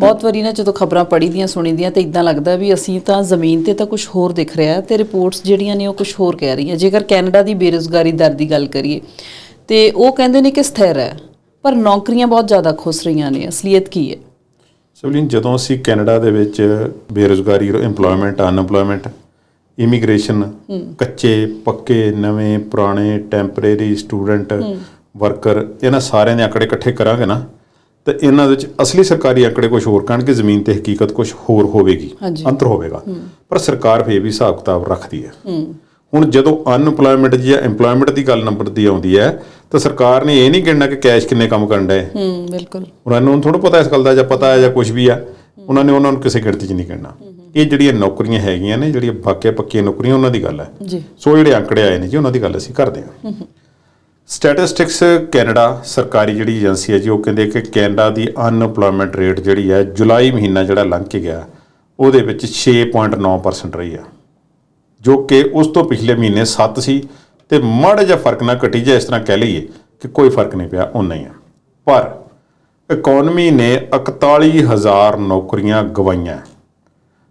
ਬਹੁਤ ਵਾਰੀ ਨਾ ਜਦੋਂ ਖਬਰਾਂ ਪੜ੍ਹੀਦੀਆਂ ਸੁਣੀਦੀਆਂ ਤੇ ਇਦਾਂ ਲੱਗਦਾ ਵੀ ਅਸੀਂ ਤਾਂ ਜ਼ਮੀਨ ਤੇ ਤਾਂ ਕੁਝ ਹੋਰ ਦਿਖ ਰਿਹਾ ਤੇ ਰਿਪੋਰਟਸ ਜਿਹੜੀਆਂ ਨੇ ਉਹ ਕੁਝ ਹੋਰ ਕਹਿ ਰਹੀਆਂ। ਜੇਕਰ ਕੈਨੇਡਾ ਦੀ ਬੇਰੁਜ਼ਗਾਰੀ ਦਰ ਦੀ ਗੱਲ ਕਰੀਏ ਤੇ ਉਹ ਕਹਿੰਦੇ ਨੇ ਕਿ ਸਥਿਰ ਹੈ ਪਰ ਨੌਕਰੀਆਂ ਬਹੁਤ ਜ਼ਿਆਦਾ ਖੁੱਸ ਰਹੀਆਂ ਨੇ। ਅਸਲੀਅਤ ਕੀ ਹੈ? ਸਵਲੀਨ ਜਦੋਂ ਅਸੀਂ ਕੈਨੇਡਾ ਦੇ ਵਿੱਚ ਬੇਰੁਜ਼ਗਾਰੀ ਅਨਪਲੋਇਮੈਂਟ ਅਨਐਮਪਲੋਇਮੈਂਟ ਇਮੀਗ੍ਰੇਸ਼ਨ ਕੱਚੇ ਪੱਕੇ ਨਵੇਂ ਪੁਰਾਣੇ ਟੈਂਪਰੇਰੀ ਸਟੂਡੈਂਟ ਵਰਕਰ ਇਹਨਾਂ ਸਾਰਿਆਂ ਦੇ ਆંકੜੇ ਇਕੱਠੇ ਕਰਾਂਗੇ ਨਾ ਤੇ ਇਹਨਾਂ ਵਿੱਚ ਅਸਲੀ ਸਰਕਾਰੀ ਆંકੜੇ ਕੁਝ ਹੋਰ ਕਹਿਣਗੇ ਜ਼ਮੀਨ ਤੇ ਹਕੀਕਤ ਕੁਝ ਹੋਰ ਹੋਵੇਗੀ। ਅੰਤਰ ਹੋਵੇਗਾ। ਪਰ ਸਰਕਾਰ ਫੇਰ ਵੀ ਹਿਸਾਬ ਕਿਤਾਬ ਰੱਖਦੀ ਹੈ। ਹੁਣ ਜਦੋਂ ਅਨਪਲੋਇਮੈਂਟ ਜਾਂ EMPLOYMENT ਦੀ ਗੱਲ ਨੰਬਰ ਦੀ ਆਉਂਦੀ ਹੈ ਤਾਂ ਸਰਕਾਰ ਨੇ ਇਹ ਨਹੀਂ ਕਹਿਣਾ ਕਿ ਕੈਸ਼ ਕਿੰਨੇ ਕੰਮ ਕਰਨ ਡਏ। ਹੂੰ ਬਿਲਕੁਲ। ਉਹਨਾਂ ਨੂੰ ਥੋੜਾ ਪਤਾ ਇਸ ਗੱਲ ਦਾ ਜਾਂ ਪਤਾ ਹੈ ਜਾਂ ਕੁਝ ਵੀ ਆ ਉਹਨਾਂ ਨੇ ਉਹਨਾਂ ਨੂੰ ਕਿਸੇ ਗਿਣਤੀ 'ਚ ਨਹੀਂ ਕਹਿਣਾ। ਇਹ ਜਿਹੜੀਆਂ ਨੌਕਰੀਆਂ ਹੈਗੀਆਂ ਨੇ ਜਿਹੜੀਆਂ ਵਾਕਿਆ ਪੱਕੀਆਂ ਨੌਕਰੀਆਂ ਉਹਨਾਂ ਦੀ ਗੱਲ ਹੈ। ਜੀ। ਸੋ ਜਿਹੜੇ ਅੰਕੜੇ ਆਏ ਨੇ ਜੀ ਉਹਨਾਂ ਦੀ ਗੱਲ ਅਸੀਂ ਕਰਦੇ ਹਾਂ। ਸਟੈਟਿਸਟਿਕਸ ਕੈਨੇਡਾ ਸਰਕਾਰੀ ਜਿਹੜੀ ਏਜੰਸੀ ਹੈ ਜੀ, ਉਹ ਕਹਿੰਦੇ ਕਿ ਕੈਨੇਡਾ ਦੀ ਅਨਪਲੋਇਮੈਂਟ ਰੇਟ ਜਿਹੜੀ ਹੈ ਜੁਲਾਈ ਮਹੀਨਾ ਜਿਹੜਾ ਲੰਘ ਕੇ ਗਿਆ, ਉਹਦੇ ਵਿੱਚ 6.9% ਰਹੀ ਆ ਜੋ ਕਿ ਉਸ ਤੋਂ ਪਿਛਲੇ ਮਹੀਨੇ 7 ਸੀ ਤੇ ਮਾੜਾ ਜਿਹਾ ਫ਼ਰਕ ਨਾ ਘਟੀ ਜਾ ਇਸ ਤਰ੍ਹਾਂ ਕਹਿ ਲਈਏ ਕਿ ਕੋਈ ਫ਼ਰਕ ਨਹੀਂ ਪਿਆ ਉਨਾ ਹੀ ਆ ਪਰ ਇਕਨੋਮੀ ਨੇ 41000 ਨੌਕਰੀਆਂ ਗਵਾਈਆਂ।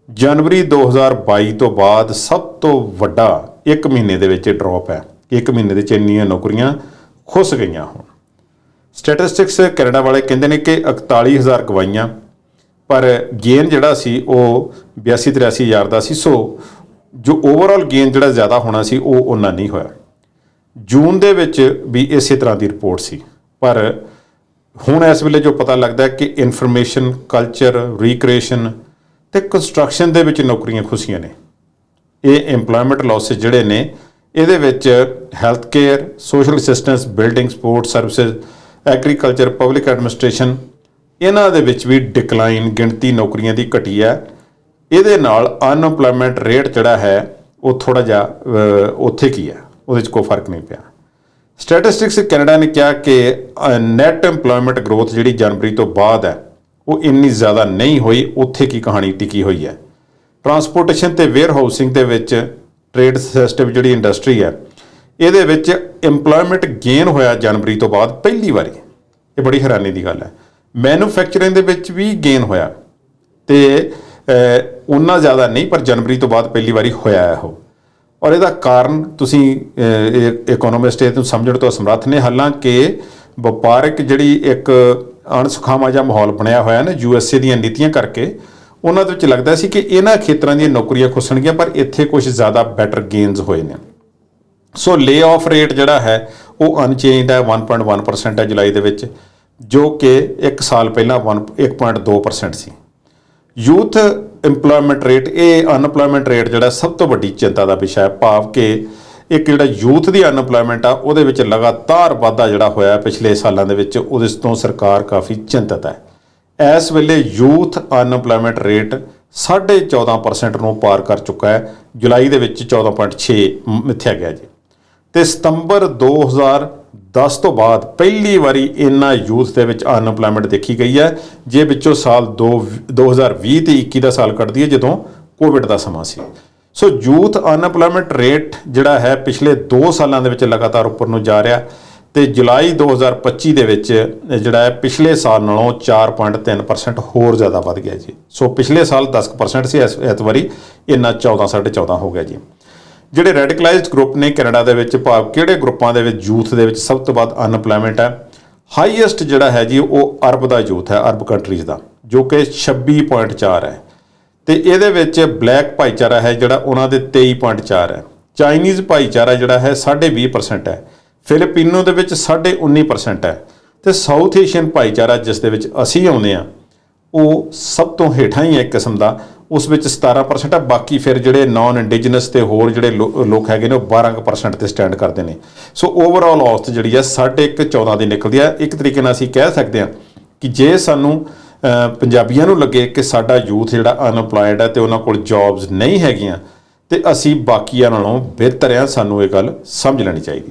ਜਨਵਰੀ 2022 ਤੋਂ ਬਾਅਦ ਸਭ ਤੋਂ ਵੱਡਾ ਇੱਕ ਮਹੀਨੇ ਦੇ ਵਿੱਚ ਡ੍ਰੌਪ ਹੈ। ਇੱਕ ਮਹੀਨੇ ਦੇ ਵਿੱਚ ਇੰਨੀਆਂ ਨੌਕਰੀਆਂ ਖੁੱਸ ਗਈਆਂ ਹੋਣ। ਸਟੈਟਿਸਟਿਕਸ ਕੈਨੇਡਾ ਵਾਲੇ ਕਹਿੰਦੇ ਨੇ ਕਿ 41000 ਗਵਾਈਆਂ ਪਰ ਗੇਨ ਜਿਹੜਾ ਸੀ ਉਹ 82 83000 ਦਾ ਸੀ, ਸੋ ਜੋ ਓਵਰਆਲ ਗੇਨ ਜਿਹੜਾ ਜ਼ਿਆਦਾ ਹੋਣਾ ਸੀ ਉਹ ਉਹਨਾਂ ਨਹੀਂ ਹੋਇਆ। ਜੂਨ ਦੇ ਵਿੱਚ ਵੀ ਇਸੇ ਤਰ੍ਹਾਂ ਦੀ ਰਿਪੋਰਟ ਸੀ, ਪਰ ਹੁਣ ਇਸ ਵੇਲੇ ਜੋ ਪਤਾ ਲੱਗਦਾ ਹੈ ਕਿ ਇਨਫੋਰਮੇਸ਼ਨ ਕਲਚਰ ਰੀਕ੍ਰੀਏਸ਼ਨ ਤੇ ਕੰਸਟਰਕਸ਼ਨ ਦੇ ਵਿੱਚ ਨੌਕਰੀਆਂ ਖੁਸ਼ੀਆਂ ਨੇ। ਇਹ EMPLOYMENT ਲਾਸਸ ਜਿਹੜੇ ਨੇ ਇਹਦੇ ਵਿੱਚ health care social assistance building support services agriculture public administration ਇਹਨਾਂ ਦੇ ਵਿੱਚ ਵੀ ਡਿਕਲਾਈਨ ਗਿਣਤੀ ਨੌਕਰੀਆਂ ਦੀ ਘਟੀ ਹੈ। ਇਹਦੇ ਨਾਲ ਅਨਐਮਪਲੋਇਮੈਂਟ ਰੇਟ ਜਿਹੜਾ ਹੈ, ਉਹ ਥੋੜਾ ਜਿਹਾ ਉੱਥੇ ਕੀ ਹੈ? ਉਹਦੇ 'ਚ ਕੋਈ ਫ਼ਰਕ ਨਹੀਂ ਪਿਆ। ਸਟੈਟਿਸਟਿਕਸ ਕੈਨੇਡਾ ਨੇ ਕਿਹਾ ਕਿ ਨੈਟ EMPLOYMENT ਗਰੋਥ ਜਿਹੜੀ ਜਨਵਰੀ ਤੋਂ ਬਾਅਦ ਹੈ, ਉਹ ਇੰਨੀ ਜ਼ਿਆਦਾ ਨਹੀਂ ਹੋਈ। ਉੱਥੇ ਕੀ ਕਹਾਣੀ ਟਿਕੀ ਹੋਈ ਹੈ? ਟਰਾਂਸਪੋਰਟੇਸ਼ਨ ਤੇ ਵੇਅਰ ਹਾਊਸਿੰਗ ਦੇ ਵਿੱਚ ਟ੍ਰੇਡ ਸਿਸਟਮ ਜਿਹੜੀ ਇੰਡਸਟਰੀ ਹੈ, ਇਹਦੇ ਵਿੱਚ EMPLOYMENT ਗੇਨ ਹੋਇਆ ਜਨਵਰੀ ਤੋਂ ਬਾਅਦ ਪਹਿਲੀ ਵਾਰੀ। ਇਹ ਬੜੀ ਹੈਰਾਨੀ ਦੀ ਗੱਲ ਹੈ। ਮੈਨੂਫੈਕਚਰਿੰਗ ਦੇ ਵਿੱਚ ਵੀ ਗੇਨ ਹੋਇਆ। ਤੇ ਉਨਾ ਜ਼ਿਆਦਾ ਨਹੀਂ, ਪਰ ਜਨਵਰੀ ਤੋਂ ਬਾਅਦ ਪਹਿਲੀ ਵਾਰੀ ਹੋਇਆ ਹੈ ਉਹ। ਔਰ ਇਹਦਾ ਕਾਰਨ ਤੁਸੀਂ ਇਕਨੋਮਿਸਟ ਇਹ ਨੂੰ ਸਮਝਣ ਤੋਂ ਅਸਮਰੱਥ ਨੇ। ਹਾਲਾਂਕਿ ਵਪਾਰਕ ਜਿਹੜੀ ਇੱਕ ਅਣਸੁਖਾਵਾਂ ਜਿਹਾ ਮਾਹੌਲ ਬਣਿਆ ਹੋਇਆ ਨਾ ਯੂਐਸਏ ਦੀਆਂ ਨੀਤੀਆਂ ਕਰਕੇ ਉਹਨਾਂ ਦੇ ਵਿੱਚ ਲੱਗਦਾ ਸੀ ਕਿ ਇਹਨਾਂ ਖੇਤਰਾਂ ਦੀਆਂ ਨੌਕਰੀਆਂ ਖੁੱਸਣਗੀਆਂ, ਪਰ ਇੱਥੇ ਕੁਝ ਜ਼ਿਆਦਾ ਬੈਟਰ ਗੇਨਸ ਹੋਏ ਨੇ। ਸੋ ਲੇ ਆਫ ਰੇਟ ਜਿਹੜਾ ਹੈ, ਉਹ ਅਨਚੇਂਜਡ ਹੈ 1.1% ਹੈ ਜੁਲਾਈ ਦੇ ਵਿੱਚ, ਜੋ ਕਿ 1 ਸਾਲ ਪਹਿਲਾਂ 1 1.2% ਸੀ। ਯੂਥ EMPLOYMENT ਰੇਟ ਇਹ ਅਨਪਲੋਇਮੈਂਟ ਰੇਟ ਜਿਹੜਾ ਸਭ ਤੋਂ ਵੱਡੀ ਚਿੰਤਾ ਦਾ ਵਿਸ਼ਾ ਹੈ, ਭਾਵ ਕਿ ਇੱਕ ਜਿਹੜਾ ਯੂਥ ਦੀ ਅਨਪਲੋਇਮੈਂਟ ਆ, ਉਹਦੇ ਵਿੱਚ ਲਗਾਤਾਰ ਵਾਧਾ ਜਿਹੜਾ ਹੋਇਆ ਪਿਛਲੇ ਸਾਲਾਂ ਦੇ ਵਿੱਚ, ਉਹਦੇ ਤੋਂ ਸਰਕਾਰ ਕਾਫੀ ਚਿੰਤਤ ਹੈ। ਇਸ ਵੇਲੇ ਯੂਥ ਅਨਪਲੋਇਮੈਂਟ ਰੇਟ 14.5% ਨੂੰ ਪਾਰ ਕਰ ਚੁੱਕਾ ਹੈ। ਜੁਲਾਈ ਦੇ ਵਿੱਚ 14.6 ਮਿੱਥਿਆ ਗਿਆ ਜੀ। ਤੇ ਸਤੰਬਰ 2010 ਤੋਂ ਬਾਅਦ ਪਹਿਲੀ ਵਾਰੀ ਇੰਨਾ ਯੂਥ ਦੇ ਵਿੱਚ ਅਨਪਲੋਇਮੈਂਟ ਦੇਖੀ ਗਈ ਹੈ, ਜੇ ਵਿੱਚੋਂ ਸਾਲ 2 2020 ਤੇ 21 ਦਾ ਸਾਲ ਕੱਢਦੀ ਹੈ ਜਦੋਂ ਕੋਵਿਡ ਦਾ ਸਮਾਂ ਸੀ। ਸੋ ਯੂਥ ਅਨਪਲੋਇਮੈਂਟ ਰੇਟ ਜਿਹੜਾ ਹੈ, ਪਿਛਲੇ 2 ਸਾਲਾਂ ਦੇ ਵਿੱਚ ਲਗਾਤਾਰ ਉੱਪਰ ਨੂੰ ਜਾ ਰਿਹਾ। ਤੇ ਜੁਲਾਈ 2025 ਦੇ ਵਿੱਚ ਜਿਹੜਾ ਹੈ, ਪਿਛਲੇ ਸਾਲ ਨਾਲੋਂ 4.3% ਹੋਰ ਜ਼ਿਆਦਾ ਵੱਧ ਗਿਆ ਜੀ। ਸੋ ਪਿਛਲੇ ਸਾਲ 10% ਸੀ, ਇਸ ਐਤਵਾਰੀ ਇੰਨਾ 14 14.5 ਹੋ ਗਿਆ ਜੀ। ਜਿਹੜੇ ਰੈਡੀਕਲਾਈਜ਼ਡ ਗਰੁੱਪ ਨੇ ਕੈਨੇਡਾ ਦੇ ਵਿੱਚ, ਭਾਵ ਕਿਹੜੇ ਗਰੁੱਪਾਂ ਦੇ ਵਿੱਚ, ਯੂਥ ਦੇ ਵਿੱਚ ਸਭ ਤੋਂ ਵੱਧ ਅਨਪਲੋਇਮੈਂਟ ਹੈ ਹਾਈਐਸਟ ਜਿਹੜਾ ਹੈ ਜੀ, ਉਹ ਅਰਬ ਦਾ ਯੂਥ ਹੈ, ਅਰਬ ਕੰਟਰੀਜ਼ ਦਾ, ਜੋ ਕਿ 26.4 ਹੈ। ਤੇ ਇਹਦੇ ਵਿੱਚ ਬਲੈਕ ਭਾਈਚਾਰਾ ਹੈ ਜਿਹੜਾ, ਉਹਨਾਂ ਦੇ 23.4 ਹੈ। ਚਾਈਨੀਜ਼ ਭਾਈਚਾਰਾ ਜਿਹੜਾ ਹੈ 20.5% ਹੈ। ਫਿਲੀਪੀਨੋ ਦੇ ਵਿੱਚ 19.5% ਹੈ ਤੇ ਸਾਊਥ ਏਸ਼ੀਅਨ ਭਾਈਚਾਰਾ ਜਿਸ ਦੇ ਵਿੱਚ ਅਸੀਂ ਆਉਂਦੇ ਆ ਉਹ ਸਭ ਤੋਂ ਹੇਠਾਂ ਹੀ ਹੈ ਇੱਕ ਕਿਸਮ ਦਾ, ਉਸ ਵਿੱਚ 17% ਹੈ, ਬਾਕੀ ਫਿਰ ਜਿਹੜੇ ਨਾਨ ਇੰਡੀਜਨਸ ਤੇ ਹੋਰ ਜਿਹੜੇ ਲੋ- ਲੋਕ ਹੈਗੇ ਨੇ, ਉਹ 12% ਤੇ ਸਟੈਂਡ ਕਰਦੇ ਨੇ। ਸੋ ਓਵਰਆਲ ਔਸਤ ਜਿਹੜੀ ਹੈ 1.5 14 ਦੀ ਨਿਕਲਦੀ ਹੈ। ਇੱਕ ਤਰੀਕੇ ਨਾਲ ਅਸੀਂ ਕਹਿ ਸਕਦੇ ਹਾਂ ਕਿ ਜੇ ਸਾਨੂੰ ਪੰਜਾਬੀਆਂ ਨੂੰ ਲੱਗੇ ਕਿ ਸਾਡਾ ਯੂਥ ਜਿਹੜਾ ਅਨਪਲਾਈਡ ਹੈ ਤੇ ਉਹਨਾਂ ਕੋਲ ਜੌਬਸ ਨਹੀਂ ਹੈਗੀਆਂ, ਤੇ ਅਸੀਂ ਬਾਕੀਆਂ ਨਾਲੋਂ ਬਿਹਤਰ ਆ ਸਾਨੂੰ ਇਹ ਗੱਲ ਸਮਝ ਲੈਣੀ ਚਾਹੀਦੀ।